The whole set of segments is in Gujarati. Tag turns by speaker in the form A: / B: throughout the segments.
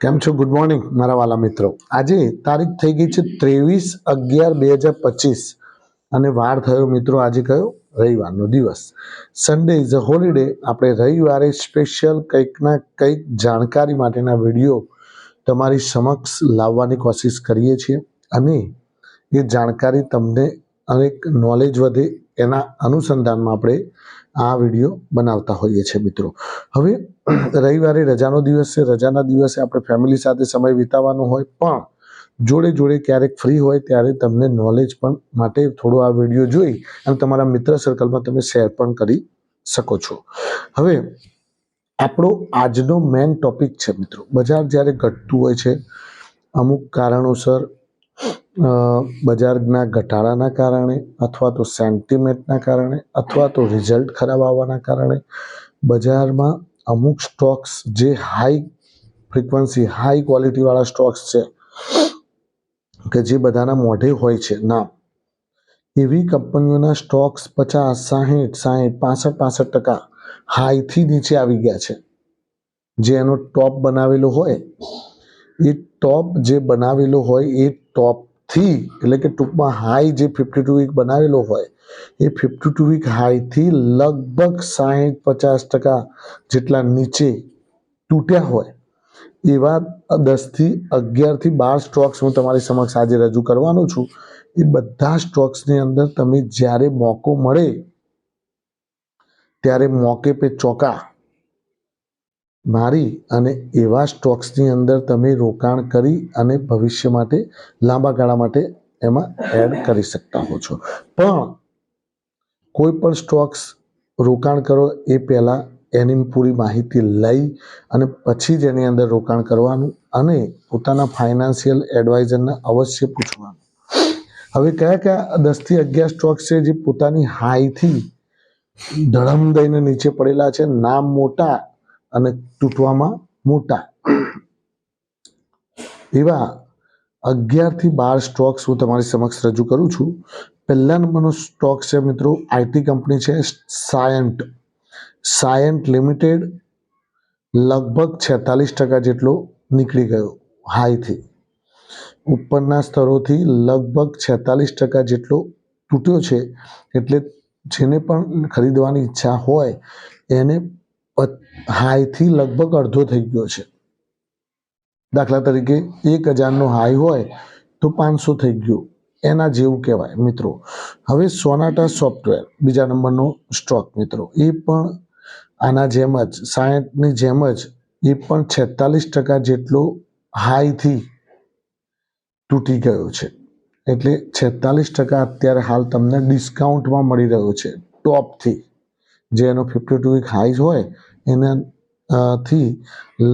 A: કેમ છો? ગુડ મોર્નિંગ મારા વાલા મિત્રો. આજે તારીખ થઈ ગઈ છે ત્રેવીસ અગિયાર બે હજાર પચીસ. અને વાર થયો મિત્રો આજે કયો? રવિવારનો દિવસ. સન્ડે ઇઝ અ હોલિડે આપણે રવિવારે સ્પેશિયલ કંઈકના કંઈક જાણકારી માટેના વીડિયો તમારી સમક્ષ લાવવાની કોશિશ કરીએ છીએ. અને એ જાણકારી તમને અનેક નોલેજ વધે એના અનુસંધાનમાં આપણે આ વીડિયો બનાવતા હોઈએ છીએ મિત્રો. હવે રવિવારે રજાનો દિવસ છે. રજાના દિવસે આપણે ફેમિલી સાથે સમય વિતાવવાનો હોય. પણ જોડે જોડે ક્યારેક ફ્રી હોય ત્યારે તમને નોલેજ પણ માટે થોડો આ વીડિયો જોઈ અને તમારા મિત્ર સર્કલમાં તમે શેર પણ કરી શકો છો. હવે આપણો આજનો મેઇન ટોપિક છે મિત્રો. બજાર જ્યારે ઘટતું હોય છે, અમુક કારણોસર બજારના ઘટાડાના કારણે અથવા તો સેન્ટિમેન્ટના કારણે અથવા તો રિઝલ્ટ ખરાબ આવવાના કારણે બજારમાં અમુક સ્ટોક્સ જે હાઈ ફ્રીક્વન્સી, હાઈ ક્વોલિટીવાળા સ્ટોક્સ છે, કે જે બધાના મોઢે હોય છે. નામ. એવી કંપનીઓના સ્ટોક્સ પચાસ, સાહીઠ સાહીઠ, પાસઠ પાસઠ ટકા હાઈથી નીચે આવી ગયા છે. જે એનો ટોપ બનાવેલો હોય, એ ટોપ જે બનાવેલો હોય, એ ટોપથી એટલે કે ટૂંકમાં હાઈ જે ફિફ્ટી ટુ વીક બનાવેલો હોય, એ ફિફ્ટી ટુ વીક હાઈથી લગભગ સાહીઠ પચાસ ટકા જેટલા નીચે તૂટ્યા હોય. એવા દસથી અગિયારથી બાર સ્ટોક્સ હું તમારી સમક્ષ આજે રજૂ કરવાનો છું. એ બધા સ્ટોક્સની અંદર તમે જ્યારે મોકો મળે, ત્યારે મોકે પે ચોકા મારી અને એવા સ્ટોક્સની અંદર તમે રોકાણ કરી અને ભવિષ્ય માટે, લાંબા ગાળા માટે એમાં એડ કરી શકતા હો છો. પણ કોઈ પણ સ્ટોક્સ રોકાણ કરો એ પહેલાં એની પૂરી માહિતી લઈ અને પછી જ એની અંદર રોકાણ કરવાનું અને પોતાના ફાઇનાન્શિયલ એડવાઇઝરને અવશ્ય પૂછવાનું. હવે કયા કયા દસથી અગિયાર સ્ટોક્સ છે જે પોતાની હાઈથી ધડમ દઈને નીચે પડેલા છે? નામ મોટા અને તૂટવામાં મોટા. એવા અગિયારથી બાર સ્ટોક્સ હું તમારી સમક્ષ રજૂ કરું છું. પહેલા નંબરનો સ્ટોક છે મિત્રો આઈટી કંપની છે સાયન્ટ સાયન્ટ લિમિટેડ લગભગ છેતાલીસ ટકા જેટલો નીકળી ગયો હાઈથી. ઉપરના સ્તરોથી લગભગ છેતાલીસ ટકા જેટલો તૂટ્યો છે. એટલે જેને પણ ખરીદવાની ઈચ્છા હોય એને હાઈથી લગભગ અડધો થઈ ગયો છે. દાખલા તરીકે એક હજારનો હાઈ હોય તો પાંચસો થઈ ગયો. એના જેવું કહેવાય મિત્રો. હવે સોનાટા સોફ્ટવેર, બીજા નંબરનો સ્ટોક મિત્રો. એ પણ આના જેમ જ સાયન્ટની જેમ જ, એ પણ છેતાલીસ ટકા જેટલો હાઈથી તૂટી ગયો છે. એટલે છેતાલીસ ટકા અત્યારે હાલ તમને ડિસ્કાઉન્ટમાં મળી રહ્યો છે. ટોપથી. જે એનો ફિફ્ટી ટુ વીક હાઈઝ હોય એના થી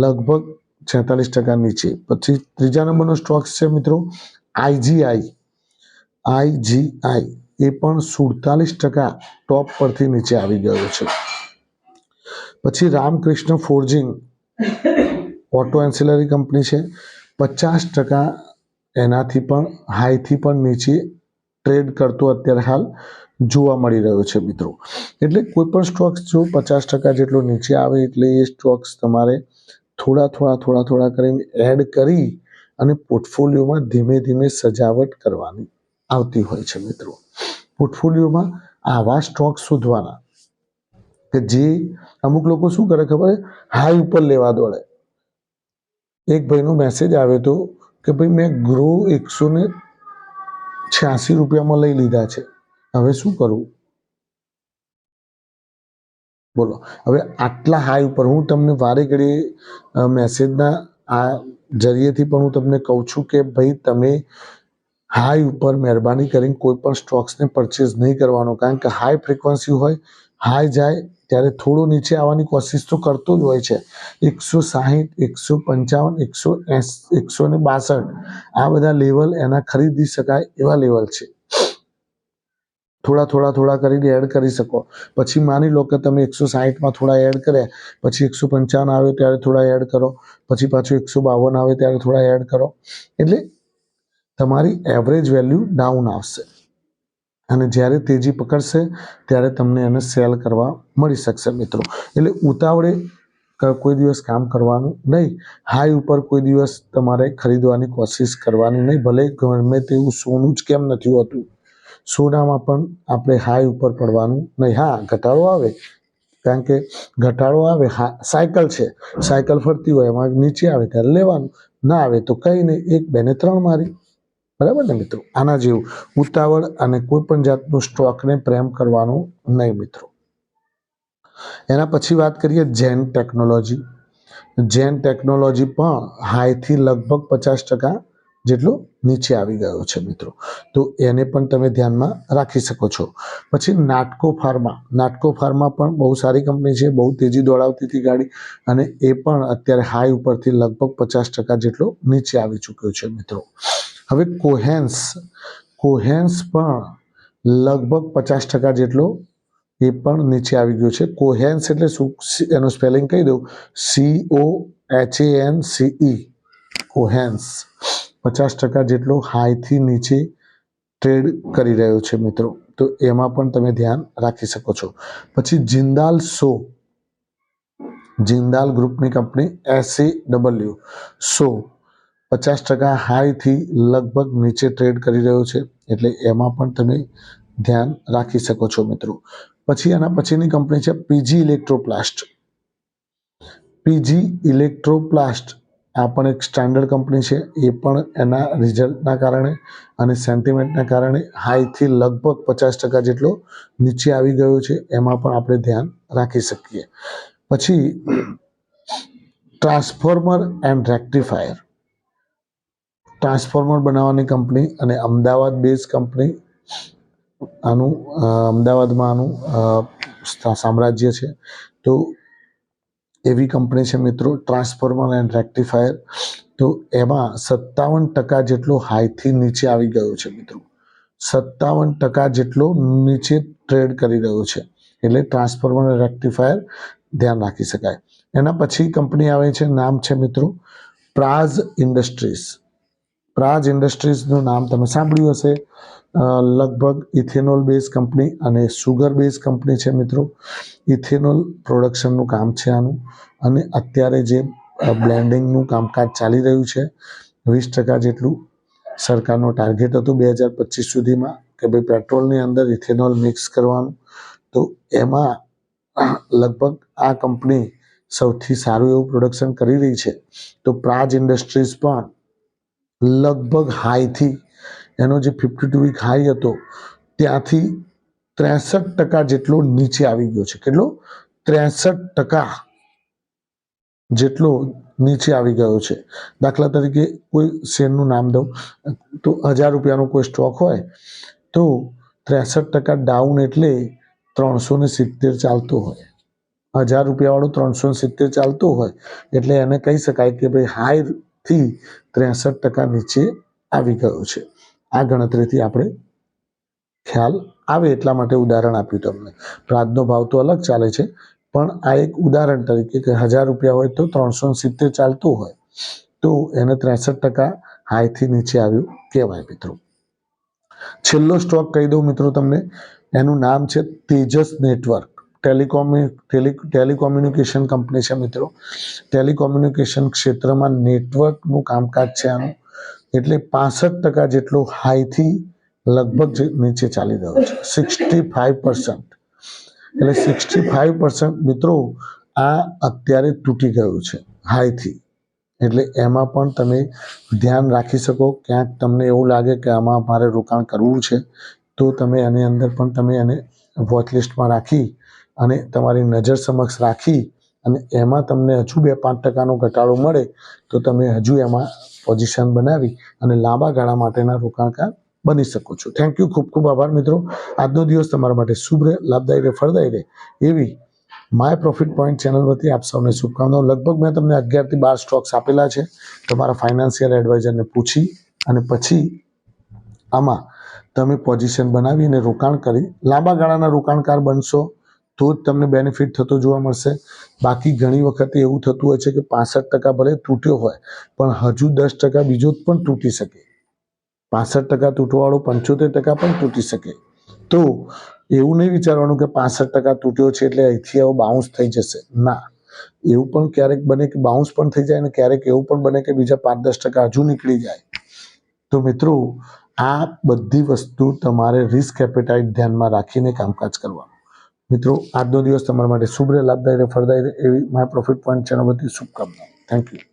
A: લગભગ છેતાલીસ ટકા નીચે. પછી ત્રીજા નંબરનો સ્ટોક્સ છે મિત્રો આઈજીઆઈ આઈજીઆઈ એ પણ સુડતાલીસ ટકા ટોપ પરથી નીચે આવી ગયો છે. પછી Ramkrishna forging auto ancillary company છે, પચાસ ટકા એનાથી પણ હાઈથી પણ નીચે ટ્રેડ કરતો અત્યારે હાલ જોવા મળી રહ્યો છે મિત્રો. એટલે કોઈ પણ સ્ટોક્સ જો પચાસ ટકા જેટલો નીચે આવે એટલે એ સ્ટોક્સ તમારે થોડા થોડા થોડા થોડા કરીને એડ કરી અને પોર્ટફોલિયોમાં ધીમે ધીમે સજાવટ કરવાની આવતી હોય છે મિત્રો. પોર્ટફોલિયોમાં આવા સ્ટોક શોધવાના કે જે અમુક લોકો શું કરે ખબર હાઈ ઉપર લેવા દોડે. એક ભાઈનો મેસેજ આવ્યો હતો કે ભાઈ, મેં ગ્રો એકસો ને છ્યાસી રૂપિયામાં લઈ લીધા છે. હવે શું કરવું? બોલો. હવે આટલા હાઈ ઉપર હું તમને વારે ઘડી મેસેજના આ જરીએથી પણ હું તમને કહું છું કે ભાઈ તમે હાઈ ઉપર મહેરબાની કરીને કોઈ પણ સ્ટોક્સને પરચેઝ નહીં કરવાનો. કારણ કે હાઈ ફ્રિકવન્સી હોય હાઈ જાય ત્યારે થોડું નીચે આવવાની કોશિશ તો કરતો જ હોય છે. એકસો સાહીઠ, એકસો પંચાવન, એકસો એસ, એકસો ને બાસઠ. આ બધા લેવલ એના ખરીદી શકાય એવા લેવલ છે. થોડા થોડા થોડા કરીને એડ કરી શકો. પછી માની લો કે તમે એકસો સાહીઠમાં થોડા એડ કર્યા. પછી એકસો પંચાવન આવે ત્યારે થોડા એડ કરો. પછી પાછું એકસો બાવન આવે ત્યારે થોડા એડ કરો. એટલે તમારી એવરેજ વેલ્યુ ડાઉન આવશે. અને જ્યારે તેજી પકડશે, ત્યારે તમને એને સેલ કરવા મળી શકશે મિત્રો. એટલે ઉતાવળે કોઈ દિવસ કામ કરવાનું નહીં. હાઈ ઉપર કોઈ દિવસ તમારે ખરીદવાની કોશિશ કરવાની નહીં. ભલે ગમે તેવું સોનું જ કેમ નથી હોતું. સોનામાં પણ આપણે હાઈ ઉપર પડવાનું નહીં. હા, ઘટાડો આવે. કારણ કે ઘટાડો આવે, હા, સાયકલ છે. સાયકલ ફરતી હોય, એમાં નીચે આવે, ત્યારે લેવાનું. ના આવે તો કંઈ નહીં. એક, બેને ત્રણ મારી. બરાબર ને મિત્રો? આના જેવું. ઉતાવળ અને કોઈ પણ જાતનું સ્ટોકને પ્રેમ કરવાનું નહીં મિત્રો. એના પછી વાત કરીએ જેન ટેકનોલોજી. જેન ટેકનોલોજી પણ હાઈથી લગભગ પચાસ ટકા જેટલો નીચે આવી ગયો છે મિત્રો. તો એને પણ તમે ધ્યાનમાં રાખી શકો છો. પછી નાટકો ફાર્મા. નાટકો ફાર્મા પણ બહુ સારી કંપની છે, બહુ તેજી દોડાવતી હતી ગાડી અને એ પણ અત્યારે હાઈ ઉપરથી લગભગ પચાસ ટકા જેટલો નીચે આવી ચૂક્યો છે મિત્રો. હવે કોહેન્સ કોહેન્સ પણ લગભગ પચાસ ટકા જેટલો એ પણ નીચે આવી ગયો છે. કોહેન્સ એટલે શું? એનું સ્પેલિંગ કહી દઉં. C O H A N C E Cohance પચાસ ટકા જેટલો હાઈથી નીચે ટ્રેડ કરી રહ્યો છે મિત્રો. તો એમાં પણ તમે ધ્યાન રાખી શકો છો. પછી જિંદાલ સો. જિંદાલ ગ્રુપની કંપની એસી ડબલ્યુ સો. પચાસ ટકા હાઈથી લગભગ નીચે ટ્રેડ કરી રહ્યો છે, એટલે એમાં પણ તમે ધ્યાન રાખી શકો છો મિત્રો. પછી એના પછીની કંપની છે પીજી ઇલેક્ટ્રોપ્લાસ્ટ. પીજી ઇલેક્ટ્રોપ્લાસ્ટ આ પણ એક સ્ટાન્ડર્ડ કંપની છે, એ પણ એના રિઝલ્ટના કારણે અને સેન્ટિમેન્ટના કારણે હાઈથી લગભગ પચાસ ટકા જેટલો નીચે આવી ગયો છે, એમાં પણ આપણે ધ્યાન રાખી શકીએ. પછી ટ્રાન્સફોર્મર એન્ડ રેક્ટિફાયર. ટ્રાન્સફોર્મર બનાવવાની કંપની અને અમદાવાદ બેઝ કંપની આનું અમદાવાદમાં આનું સામ્રાજ્ય છે. તો એવી કંપની છે મિત્રો, ટ્રાન્સફોર્મર એન્ડ રેક્ટિફાયર. તો એમાં સત્તાવન ટકા જેટલો હાઈથી નીચે આવી ગયો છે મિત્રો. સત્તાવન ટકા જેટલો નીચે ટ્રેડ કરી રહ્યો છે. એટલે ટ્રાન્સફોર્મર અને રેક્ટિફાયર ધ્યાન રાખી શકાય. એના પછી કંપની આવે છે, નામ છે મિત્રો, પ્રાઝ ઇન્ડસ્ટ્રીઝ. પ્રાજ ઇન્ડસ્ટ્રીઝનું નામ તમે સાંભળ્યું હશે. લગભગ ઇથેનોલ બેઝ કંપની અને સુગર બેઝ કંપની છે મિત્રો. ઇથેનોલ પ્રોડક્શનનું કામ છે આનું. અને અત્યારે જે બ્લેન્ડિંગનું કામકાજ ચાલી રહ્યું છે. વીસ ટકા જેટલું સરકારનો ટાર્ગેટ હતું બે હજાર પચીસ સુધીમાં કે ભાઈ પેટ્રોલની અંદર ઇથેનોલ મિક્સ કરવાનું. તો એમાં, લગભગ આ કંપની સૌથી સારું એવું પ્રોડક્શન કરી રહી છે. તો પ્રાજ ઇન્ડસ્ટ્રીઝ પણ લગભગ હાઈથી એનો જે ફિફ્ટી ટુ વીક હાઈ હતો, ત્યાંથી ત્રેસઠ ટકા જેટલો નીચે આવી ગયો છે. કેટલો? ત્રેસઠ ટકા જેટલો નીચે આવી ગયો છે. દાખલા તરીકે કોઈ શેરનું નામ દઉં, તો હજાર રૂપિયાનો કોઈ સ્ટોક હોય, તો ત્રેસઠ ટકા ડાઉન એટલે ત્રણસો ને સિત્તેર ચાલતો હોય. હજાર રૂપિયાવાળો ત્રણસો સિત્તેર ચાલતો હોય, એટલે એને કહી શકાય કે ભાઈ હાઈથી ત્રેસઠ ટકા નીચે આવી ગયો છે. આ ગણતરીથી આપણે ખ્યાલ આવે એટલા માટે ઉદાહરણ આપ્યું તમને. પ્રાજનો ભાવ તો અલગ ચાલે છે, પણ આ એક ઉદાહરણ તરીકે કે હજાર રૂપિયા હોય તો ત્રણસો સિત્તેર ચાલતું હોય, તો એને ત્રેસઠ ટકા હાઈથી નીચે આવ્યું કહેવાય મિત્રો. છેલ્લો સ્ટોક કહી દઉં મિત્રો તમને, એનું નામ છે Tejas network. ટેલિકોમ્યુ tele telecommunication company છે મિત્રો. ટેલિકોમ્યુનિકેશન ક્ષેત્રમાં નેટવર્કનું કામકાજ છે આનું. એટલે પાસઠ ટકા જેટલો હાઈથી લગભગ નીચે ચાલી રહ્યો છે. Sixty five percent. એટલે સિક્સટી ફાઈવ પર્સન્ટ મિત્રો આ અત્યારે તૂટી ગયું છે, હાઈથી. એટલે એમાં પણ તમે ધ્યાન રાખી શકો, ક્યાંક તમને એવું લાગે કે આમાં મારે રોકાણ કરવું છે, તો તમે એની અંદર પણ તમે એને વોચ લિસ્ટમાં રાખી અને તમારી નજર સમક્ષ રાખી અને એમાં તમને હજુ બે પાંચ ટકાનો ઘટાડો મળે, તો તમે હજુ એમાં પોઝિશન બનાવી અને લાંબા ગાળા માટેના રોકાણકાર બની શકો છો. થેન્ક યુ ખૂબ ખૂબ આભાર મિત્રો. આજનો દિવસ તમારા માટે શુભ રહે, લાભદાયી રહે, ફળદાયી રહે એવી માય પ્રોફિટ પોઈન્ટ ચેનલ વતી આપ સૌને શુભકામનાઓ. લગભગ મેં તમને અગિયારથી બાર સ્ટોક્સ આપેલા છે. તમારા ફાઇનાન્શિયલ એડવાઇઝરને પૂછી અને પછી આમાં તમે પોઝિશન બનાવી અને રોકાણ કરી. લાંબા ગાળાના રોકાણકાર બનશો તો જ તમને બેનિફિટ થતો જોવા મળશે. બાકી ઘણી વખતે એવું થતું હોય છે કે પાસઠ ટકા ભલે તૂટ્યો હોય, પણ હજુ દસ ટકા બીજો પણ તૂટી શકે. પાસઠ ટકા તૂટવાવાળો પંચોતેર ટકા પણ તૂટી શકે. તો એવું નહીં વિચારવાનું કે પાસઠ ટકા તૂટ્યો છે એટલે અહીંથી આવો બાઉન્સ થઈ જશે. ના. એવું પણ ક્યારેક બને કે બાઉન્સ પણ થઈ જાય અને ક્યારેક એવું પણ બને કે બીજા પાંચ દસ ટકા હજુ નીકળી જાય. તો મિત્રો, આ બધી વસ્તુ તમારે રિસ્ક એપેટાઇટ ધ્યાનમાં રાખીને કામકાજ કરવાનું. મિત્રો, આજનો દિવસ તમારા માટે શુભ રહે લાભદાયી રહે, ફળદાયી રહે એવી માય પ્રોફિટ પોઈન્ટ ચેનલ બધી શુભકામનાઓ. Thank you